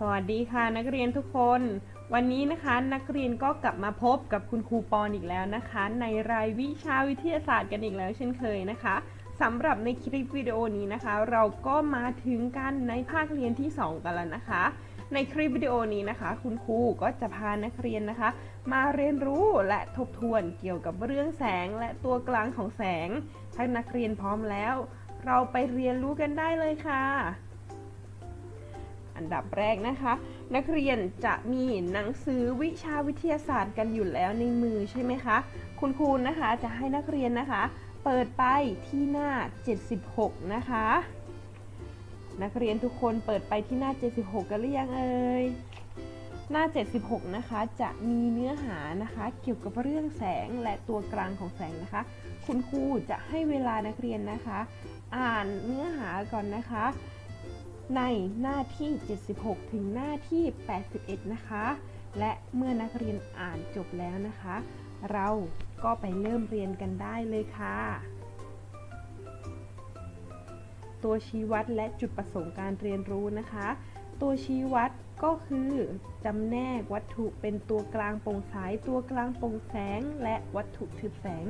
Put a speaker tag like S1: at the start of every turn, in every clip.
S1: สวัสดีค่ะนักเรียนทุกคน วันนี้นะคะนักเรียนก็กลับมาพบกับคุณครูปอนอีกแล้วนะคะ ในรายวิชาวิทยาศาสตร์กันอีกแล้วเช่นเคยนะคะสำหรับในคลิปวิดีโอนี้นะคะ เราก็มาถึงกันในภาคเรียนที่ 2 กันแล้วนะคะ ในคลิปวิดีโอนี้นะคะ คุณครูก็จะพานักเรียนนะคะ มาเรียนรู้และทบทวนเกี่ยวกับเรื่องแสงและตัวกลางของแสงถ้านักเรียนพร้อมแล้ว เราไปเรียนรู้กันได้เลยค่ะ อันดับแรกนะคะ นักเรียนจะมีหนังสือวิชาวิทยาศาสตร์กันอยู่แล้วในมือใช่ไหมคะ คุณครูนะคะจะให้นักเรียนนะคะ เปิดไปที่หน้า 76 นะคะ นักเรียนทุกคนเปิดไปที่หน้า 76 กันหรือยังเอ่ยหน้า 76 นะคะ จะมีเนื้อหานะคะ เกี่ยวกับเรื่องแสงและตัวกลางของแสงนะคะ คุณครูจะให้เวลานักเรียนนะคะ อ่านเนื้อหาก่อนนะคะ ในหน้าที่ 76 ถึงหน้าที่ 81 นะคะ และเมื่อนักเรียนอ่านจบแล้วนะคะ เราก็ไปเริ่มเรียนกันได้เลยค่ะ ตัวชี้วัดและจุดประสงค์การเรียนรู้นะคะ ตัวชี้วัดก็คือจำแนกวัตถุเป็นตัวกลางโปร่งใสตัวกลางโปร่งแสง และวัตถุทึบแสง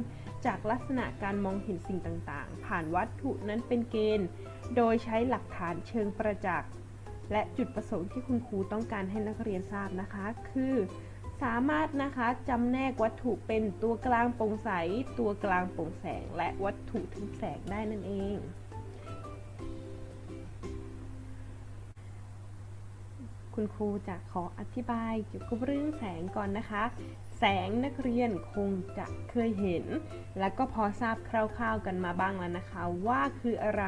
S1: จากลักษณะการมองเห็นสิ่งต่างๆ ผ่านวัตถุนั้นเป็นเกณฑ์ โดยใช้หลักฐานเชิงประจักษ์ และจุดประสงค์ที่คุณครูต้องการให้นักเรียนทราบนะคะ คือ สามารถนะคะจำแนกวัตถุเป็นตัวกลางโปร่งใส ตัวกลางโปร่งแสง และวัตถุทึบแสงได้นั่นเองคุณครูจะขออธิบายเกี่ยวกับเรื่องแสงก่อนนะคะ แสงนักเรียนคงจะเคยเห็น และก็พอทราบคร่าวๆกันมาบ้างแล้วนะคะ ว่าคืออะไร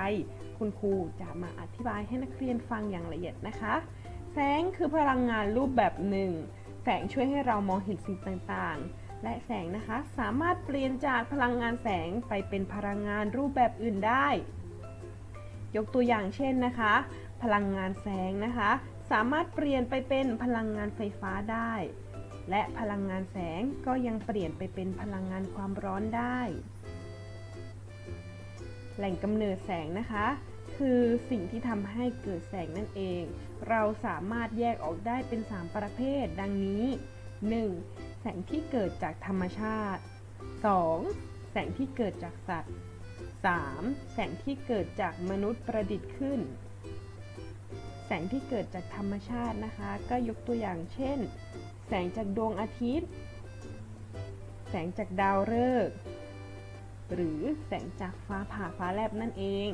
S1: คุณครูจะมาอธิบายให้นักเรียนฟังอย่างละเอียดนะคะ แสงคือพลังงานรูปแบบหนึ่ง แสงช่วยให้เรามองเห็นสิ่งต่างๆ และแสงนะคะสามารถเปลี่ยนจากพลังงานแสงไปเป็นพลังงานรูปแบบอื่นได้ ยกตัวอย่างเช่นนะคะ พลังงานแสงนะคะ สามารถเปลี่ยนไปเป็นพลังงานไฟฟ้าได้ และพลังงานแสงก็ยังเปลี่ยนไปเป็นพลังงานความร้อนได้ แหล่งกำเนิดแสงนะคะ คือสิ่งที่ทำให้เกิดแสงนั่นเอง เราสามารถแยกออกได้เป็น 3 ประเภท ดังนี้ 1. แสงที่เกิดจากธรรมชาติ 2. แสงที่เกิดจากสัตว์ 3. แสงที่เกิดจากมนุษย์ประดิษฐ์ขึ้น แสงที่เกิดจากธรรมชาตินะคะ ก็ยกตัวอย่างเช่น แสงจากดวงอาทิตย์ แสงจากดาวฤกษ์ หรือแสงจากฟ้าผ่าฟ้าแลบนั่นเอง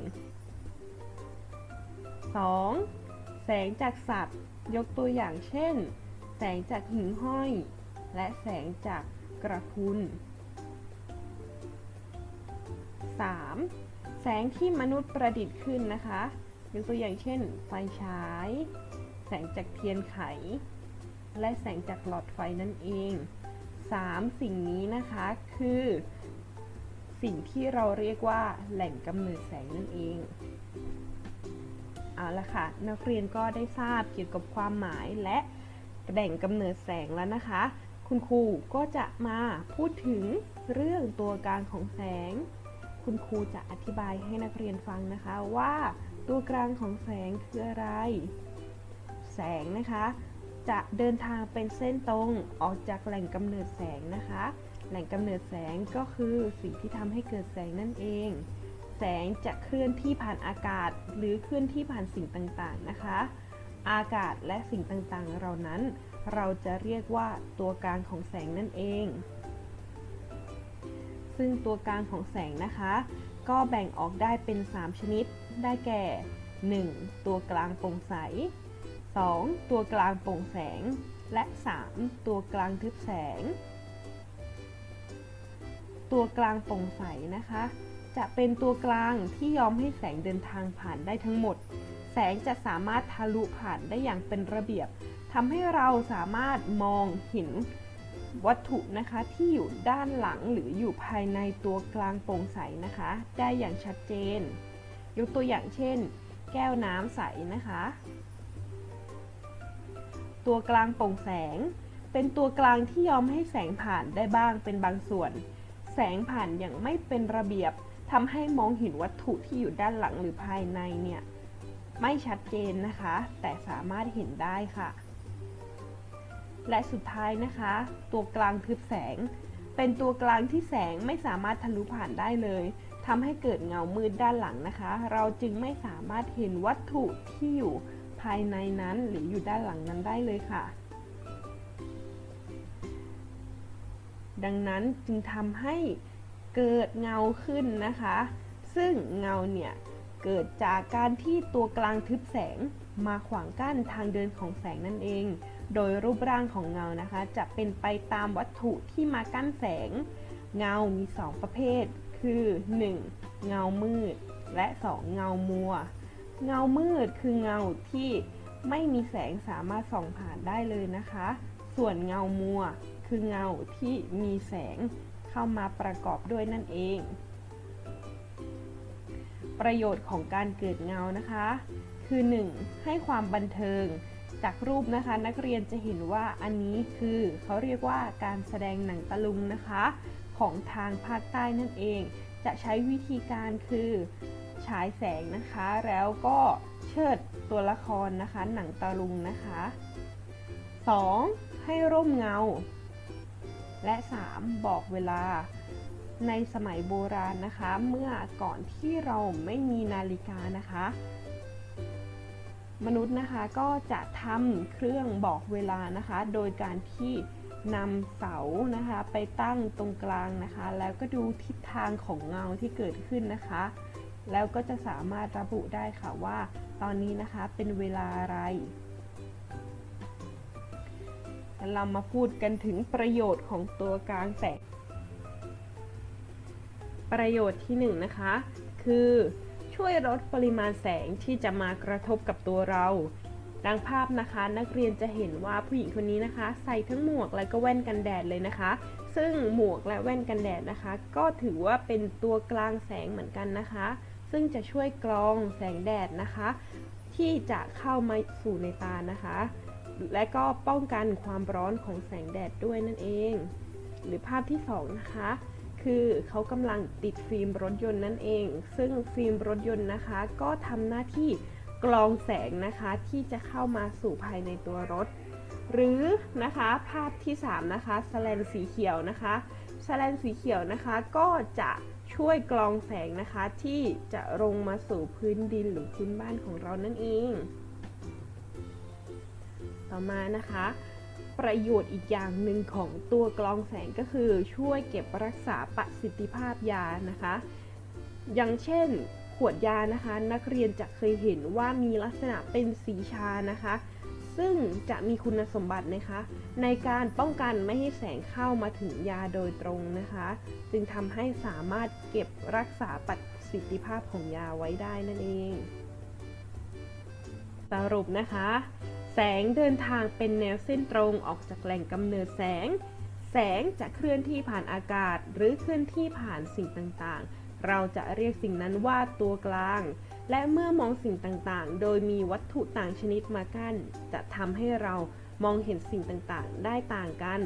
S1: 2. แสงจากสัตว์ ยกตัวอย่างเช่น แสงจากหิ่งห้อย และแสงจากกระพุน 3. แสงที่มนุษย์ประดิษฐ์ขึ้นนะคะ ยกตัวอย่างเช่น ไฟฉาย แสงจากเทียนไข และแสงจากหลอดไฟนั่นเอง 3 สิ่งนี้นะคะคือ สิ่งที่เราเรียกว่าแหล่งกำเนิดแสงนั่นเองเอาละค่ะนักเรียนก็ได้ทราบเกี่ยวกับความหมายและแหล่งกำเนิดแสงแล้วนะคะ คุณครูก็จะมาพูดถึงเรื่องตัวกลางของแสง คุณครูจะอธิบายให้นักเรียนฟังนะคะว่าตัวกลางของแสงคืออะไร แสงนะคะ จะเดินทางเป็นเส้นตรงออกจากแหล่งกำเนิดแสงนะคะ แหล่งกำเนิดแสงก็คือสิ่งที่ทำให้เกิดแสงนั่นเอง แสงจะเคลื่อนที่ผ่านอากาศ หรือเคลื่อนที่ผ่านสิ่งต่างๆนะคะ อากาศและสิ่งต่างๆเหล่านั้น เราจะเรียกว่าตัวกลางของแสงนั่นเอง ซึ่งตัวกลางของแสงนะคะ ก็แบ่งออกได้เป็น 3 ชนิด ได้แก่ 1. ตัวกลางโปร่งใส 2. ตัวกลางโปร่งแสง และ 3. ตัวกลางทึบแสง ตัวกลางโปร่งใสนะคะ จะเป็นตัวกลางที่ยอมให้แสงเดินทางผ่านได้ทั้งหมด แสงจะสามารถทะลุผ่านได้อย่างเป็นระเบียบทำให้เราสามารถมองเห็นวัตถุนะคะที่อยู่ด้านหลังหรืออยู่ภายในตัวกลางโปร่งใสนะคะ ได้อย่างชัดเจน ยกตัวอย่างเช่น แก้วน้ำใสนะคะ ตัวกลางโปร่งแสง เป็นตัวกลางที่ยอมให้แสงผ่านได้บ้างเป็นบางส่วน แสงผ่านอย่างไม่เป็นระเบียบทำให้มองเห็นวัตถุที่อยู่ด้านหลังหรือภายในเนี่ยไม่ชัดเจนนะคะ แต่สามารถเห็นได้ค่ะ และสุดท้ายนะคะ ตัวกลางทึบแสง เป็นตัวกลางที่แสงไม่สามารถทะลุผ่านได้เลยทำให้เกิดเงามืดด้านหลังนะคะ เราจึงไม่สามารถเห็นวัตถุที่อยู่ ภายในนั้นหรืออยู่ด้านหลังนั้นได้เลยค่ะ ดังนั้นจึงทำให้เกิดเงาขึ้นนะคะ ซึ่งเงาเนี่ยเกิดจากการที่ตัวกลางทึบแสงมาขวางกั้นทางเดินของแสงนั่นเอง โดยรูปร่างของเงานะคะ จะเป็นไปตามวัตถุที่มากั้นแสง เงามี 2 ประเภท คือ 1. เงามืด และ 2. เงามัว เงามืดคือเงาที่ไม่มีแสงสามารถส่องผ่านได้เลยนะคะ ส่วนเงามัวคือเงาที่มีแสงเข้ามาประกอบด้วยนั่นเอง ประโยชน์ของการเกิดเงานะคะ คือ 1. ให้ความบันเทิงจากรูปนะคะ นักเรียนจะเห็นว่าอันนี้คือเขาเรียกว่าการแสดงหนังตะลุงนะคะ ของทางภาคใต้นั่นเอง จะใช้วิธีการคือ ฉายแสงนะคะ แล้วก็เชิดตัวละครนะคะ หนังตะลุงนะคะ 2. ให้ร่มเงา และ 3. บอกเวลาในสมัยโบราณนะคะ เมื่อก่อนที่เราไม่มีนาฬิกานะคะ มนุษย์นะคะก็จะทำเครื่องบอกเวลานะคะ โดยการที่นำเสานะคะไปตั้งตรงกลางนะคะ แล้วก็ดูทิศทางของเงาที่เกิดขึ้นนะคะ แล้วก็จะสามารถระบุได้ค่ะว่า ตอนนี้นะคะเป็นเวลาอะไรเรามาพูดกันถึงประโยชน์ของตัวกลางแสง ประโยชน์ที่1นงนะคะ คือช่วยลดปริมาณแสงที่จะมากระทบกับตัวเรา ดังภาพนะคะ นักเรียนจะเห็นว่าผู้หญิงคนนี้นะคะ ใส่ทั้งหมวกและก็แว่นกันแดดเลยนะคะ ซึ่งหมวกและแว่นกันแดดนะคะ ก็ถือว่าเป็นตัวกลางแสงเหมือนกันนะคะ ซึ่งจะช่วยกรองแสงแดดนะคะ ที่จะเข้ามาสู่ในตานะคะ และก็ป้องกันความร้อนของแสงแดดด้วยนั่นเอง หรือภาพที่2นะคะคือเขากำลังติดฟิล์มรถยนต์นั่นเอง ซึ่งฟิล์มรถยนต์นะคะ ก็ทำหน้าที่กรองแสงนะคะที่จะเข้ามาสู่ภายในตัวรถ หรือนะคะภาพที่ 3 นะคะสแลนสีเขียวนะคะสแลนสีเขียวนะคะก็จะ ช่วยกรองแสงนะคะ ที่จะลงมาสู่พื้นดินหรือพื้นบ้านของเรานั่นเอง ต่อมานะคะ ประโยชน์อีกอย่างหนึ่งของตัวกรองแสงก็คือช่วยเก็บรักษาประสิทธิภาพยานะคะ อย่างเช่นขวดยานะคะ นักเรียนจะเคยเห็นว่ามีลักษณะเป็นสีชานะคะ ซึ่งจะมีคุณสมบัตินะคะ ในการป้องกันไม่ให้แสงเข้ามาถึงยาโดยตรงนะคะ จึงทำให้สามารถเก็บรักษาประสิทธิภาพของยาไว้ได้นั่นเอง สรุปนะคะ แสงเดินทางเป็นแนวเส้นตรงออกจากแหล่งกำเนิดแสง แสงจะเคลื่อนที่ผ่านอากาศ หรือเคลื่อนที่ผ่านสิ่งต่างๆ เราจะเรียกสิ่งนั้นว่าตัวกลาง และเมื่อมองสิ่งต่างๆ โดยมีวัตถุต่างชนิดมากั้น จะทำให้เรามองเห็นสิ่งต่างๆ ได้ต่างกัน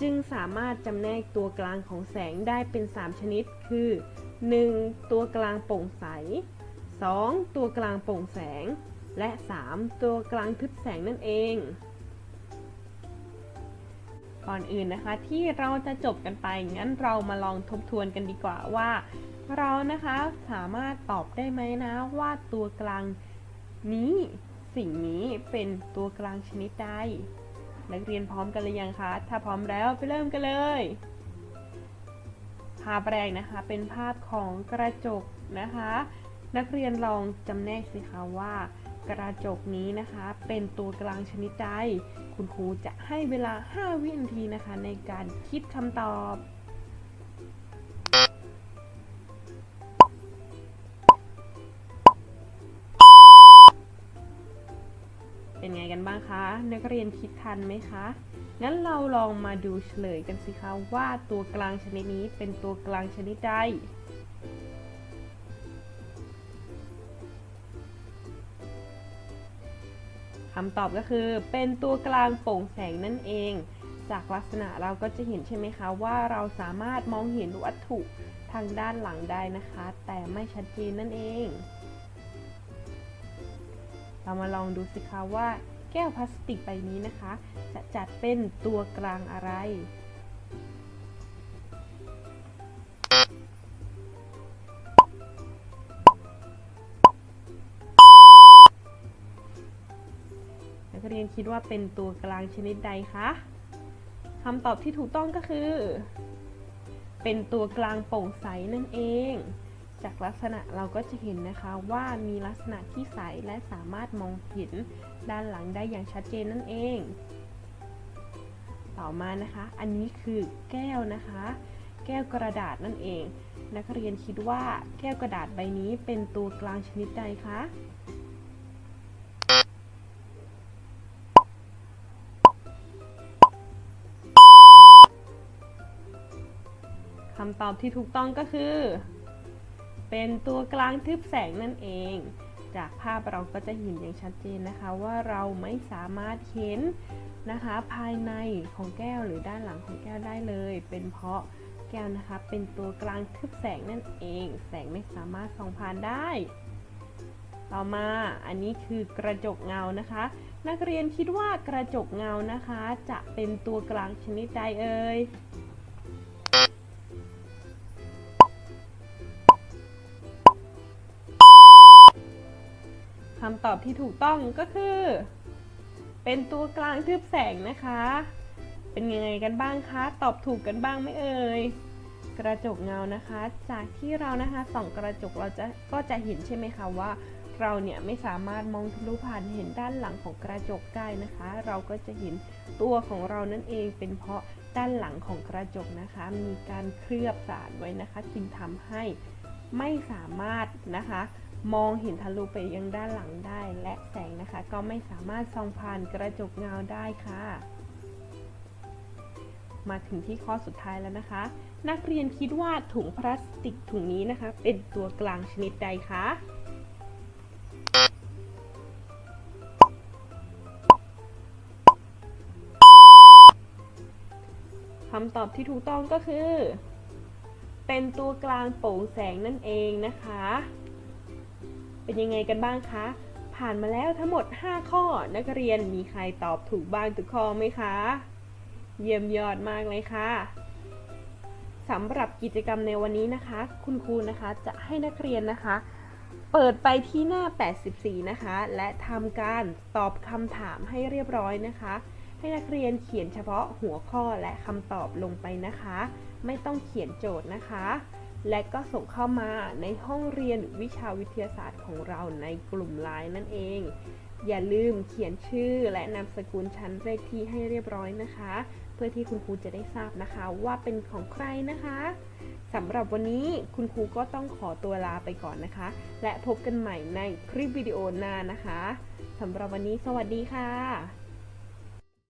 S1: จึงสามารถจำแนกตัวกลางของแสงได้เป็น 3 ชนิด คือ 1. ตัวกลางโปร่งใส 2. ตัวกลางโปร่งแสง และ 3. ตัวกลางทึบแสงนั่นเอง ก่อนอื่นนะคะที่เราจะจบกันไปงั้นเรามาลองทบทวนกันดีกว่าว่า เรานะคะสามารถตอบได้ไหมนะว่าตัวกลางนี้สิ่งนี้เป็นตัวกลางชนิดใดนักเรียนพร้อมกันหรือยังคะ ถ้าพร้อมแล้วไปเริ่มกันเลย ภาพแรกนะคะเป็นภาพของกระจกนะคะ นักเรียนลองจำแนกสิคะว่า กระจกนี้นะคะเป็นตัวกลางชนิดใด คุณครูจะให้เวลา 5 วินาทีนะคะในการคิดคำตอบ เป็นไงกันบ้างคะ นักเรียนคิดทันไหมคะ งั้นเราลองมาดูเฉลยกันสิคะว่าตัวกลางชนิดนี้เป็นตัวกลางชนิดใดคำตอบก็คือเป็นตัวกลางโปร่งแสงนั่นเอง จากลักษณะเราก็จะเห็นใช่ไหมคะว่าเราสามารถมองเห็นวัตถุทางด้านหลังได้นะคะ แต่ไม่ชัดเจนนั่นเอง เรามาลองดูสิคะว่าแก้วพลาสติกใบนี้นะคะ จะจัดเป็นตัวกลางอะไร นักเรียนคิดว่าเป็นตัวกลางชนิดใดคะคำตอบที่ถูกต้องก็คือ เป็นตัวกลางโปร่งใสนั่นเอง จากลักษณะเราก็จะเห็นนะคะว่ามีลักษณะที่ใสและสามารถมองเห็นด้านหลังได้อย่างชัดเจนนั่นเอง ต่อมานะคะ อันนี้คือแก้วนะคะ แก้วกระดาษนั่นเอง นักเรียนคิดว่าแก้วกระดาษใบนี้เป็นตัวกลางชนิดใดคะคำตอบที่ถูกต้องก็คือ เป็นตัวกลางทึบแสงนั่นเอง จากภาพเราก็จะเห็นอย่างชัดเจนนะคะ ว่าเราไม่สามารถเห็นนะคะภายในของแก้วหรือด้านหลังของแก้วได้เลย เป็นเพราะแก้วนะคะ เป็นตัวกลางทึบแสงนั่นเอง แสงไม่สามารถส่องผ่านได้ ต่อมาอันนี้คือกระจกเงานะคะ นักเรียนคิดว่ากระจกเงานะคะ จะเป็นตัวกลางชนิดใดเอ่ย คำตอบที่ถูกต้องก็คือ เป็นตัวกลางทึบแสงนะคะ เป็นยังไงกันบ้างคะ ตอบถูกกันบ้างไหมเอ่ย กระจกเงานะคะ จากที่เรานะคะส่องกระจกเราจะก็จะเห็นใช่ไหมคะว่า เราเนี่ยไม่สามารถมองทะลุผ่านเห็นด้านหลังของกระจกได้นะคะ เราก็จะเห็นตัวของเรานั่นเองเป็นเพราะด้านหลังของกระจกนะคะ มีการเคลือบสารไว้นะคะ จึงทำให้ไม่สามารถนะคะ มองเห็นทะลุไปยังด้านหลังได้ และแสงนะคะ ก็ไม่สามารถส่องผ่านกระจกเงาได้ค่ะ มาถึงที่ข้อสุดท้ายแล้วนะคะ นักเรียนคิดว่าถุงพลาสติกถุงนี้นะคะ เป็นตัวกลางชนิดใดคะคำตอบที่ถูกต้องก็คือ เป็นตัวกลางโปร่งแสงนั่นเองนะคะ เป็นยังไงกันบ้างคะ ผ่านมาแล้วทั้งหมด 5 ข้อนักเรียนมีใครตอบถูกบ้างทุกข้อไหมคะ เยี่ยมยอดมากเลยค่ะสำหรับกิจกรรมในวันนี้นะคะ คุณครูนะคะจะให้นักเรียนนะคะ เปิดไปที่หน้า 84 นะคะ และทำการตอบคำถามให้เรียบร้อยนะคะ ให้นักเรียนเขียนเฉพาะหัวข้อและคำตอบลงไปนะคะ ไม่ต้องเขียนโจทย์นะคะ และก็ส่งเข้ามาในห้องเรียนวิชาวิทยาศาสตร์ของเราในกลุ่มไลน์นั่นเอง อย่าลืมเขียนชื่อและนามสกุลชั้นเลขที่ให้เรียบร้อยนะคะ เพื่อที่คุณครูจะได้ทราบนะคะว่าเป็นของใครนะคะสำหรับวันนี้คุณครูก็ต้องขอตัวลาไปก่อนนะคะ และพบกันใหม่ในคลิปวิดีโอหน้านะคะสำหรับวันนี้สวัสดีค่ะ